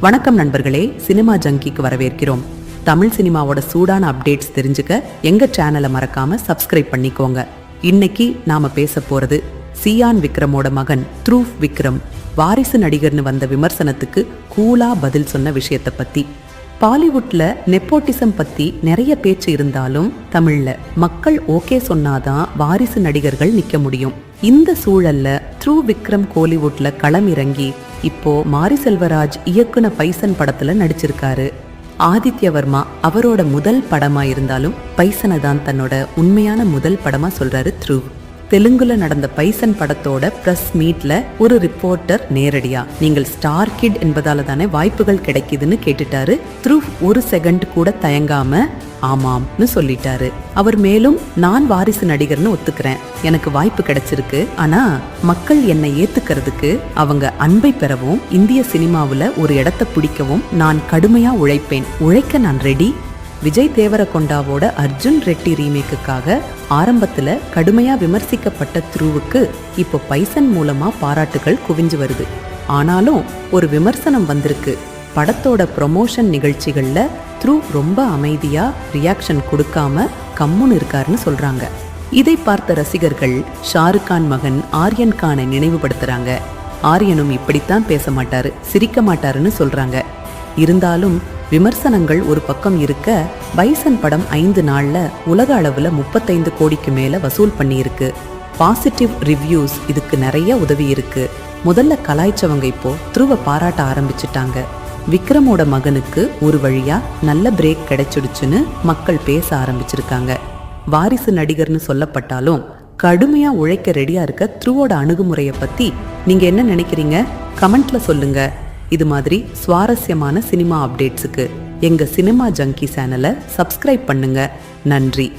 வணக்கம் நண்பர்களே சினிமா ஜங்கிக்கு வரவேற்கிறோம். தமிழ் சினிமாவோட சூடான அப்டேட்ஸ் தெரிஞ்சுக்க எங்க சேனலை மறக்காம சப்ஸ்கிரைப் பண்ணிக்கோங்க. இன்னைக்கு நாம பேச போறது சியான் விக்ரமோட மகன் த்ரூஃப் விக்ரம். வாரிசு நடிகர்னு வந்த விமர்சனத்துக்கு கூலா பதில் சொன்ன விஷயத்தை பத்தி. பாலிவுட்ல நெப்போட்டிசம் பத்தி நிறைய பேச்சு இருந்தாலும் தமிழ்ல மக்கள் ஓகே சொன்னாதான் வாரிசு நடிகர்கள் நிக்க முடியும். இந்த சூழல்ல த்ரூ விக்ரம் கோலிவுட்ல களம் இறங்கி இப்போ மாரி செல்வராஜ் இயக்குன பைசன் படத்துல நடிச்சிருக்காரு. ஆதித்ய வர்மா அவரோட முதல் படமா இருந்தாலும் பைசனை தான் தன்னோட உண்மையான முதல் படமா சொல்றாரு த்ரூ. தெலுங்குல நடந்த பைசன் படத்தோட பிரஸ் மீட்ல ஒரு ரிப்போர்ட்டர் நேரடியா. நீங்கள் ஸ்டார் கிட் என்பதால தானே வாய்ப்புகள் கிடைக்குதுன்னு கேட்டுட்டாரு. த்ரூ ஒரு செகண்ட் கூட தயங்காம ஆமாம்னு சொல்லிட்டாரு. அவர் மேலும் நான் வாரிசு நடிகர்னு ஒத்துக்கிறேன். எனக்கு வாய்ப்பு கிடைச்சிருக்கு. ஆனா மக்கள் என்னை ஏத்துக்கிறதுக்கு அவங்க அன்பை பெறவும் இந்திய சினிமாவுல ஒரு இடத்தை பிடிக்கவும் நான் கடுமையா உழைப்பேன். உழைக்க நான் ரெடி விஜய் தேவரகொண்டாவோட அர்ஜுன் ரெட்டி ரீமேக்குக்காக ஆரம்பத்துல கடுமையா விமர்சிக்கப்பட்ட த்ரூவுக்கு இப்போ பைசன் மூலமா பாராட்டுகள் குவிஞ்சு வருது. ஆனாலும் ஒரு விமர்சனம் வந்திருக்கு. படத்தோட ப்ரொமோஷன் நிகழ்ச்சிகளில் த்ரூ ரொம்ப அமைதியா ரியாக்ஷன் கொடுக்காம கம்முன்னு இருக்காருன்னு சொல்றாங்க. இதை பார்த்த ரசிகர்கள் ஷாருக் கான் மகன் ஆரியன் கானை நினைவுபடுத்துறாங்க. ஆரியனும் இப்படித்தான் பேச மாட்டாரு சிரிக்க மாட்டாருன்னு சொல்றாங்க. இருந்தாலும் விமர்சனங்கள் ஒரு பக்கம் இருக்க பைசன் படம் ஐந்து நாள்ல உலக அளவுல முப்பத்தைந்து கோடிக்கு மேல வசூல் பண்ணியிருக்கு. பாசிட்டிவ் ரிவ்யூஸ் இதுக்கு நிறைய உதவி இருக்கு. முதல்ல கலாய்ச்சவங்க இப்போ த்ருவ பாராட்ட ஆரம்பிச்சிட்டாங்க. விக்ரமோட மகனுக்கு ஒரு வழியா நல்ல பிரேக் கிடைச்சிடுச்சுன்னு மக்கள் பேச ஆரம்பிச்சிருக்காங்க. வாரிசு நடிகர்னு சொல்லப்பட்டாலும் கடுமையா உழைக்க ரெடியா இருக்க த்ருவோட அணுகுமுறையை பத்தி நீங்க என்ன நினைக்கிறீங்க? கமெண்ட்ல சொல்லுங்க. இது மாதிரி சுவாரஸ்யமான சினிமா அப்டேட்ஸுக்கு எங்கள் சினிமா ஜங்கி சேனலை சப்ஸ்கிரைப் பண்ணுங்க. நன்றி.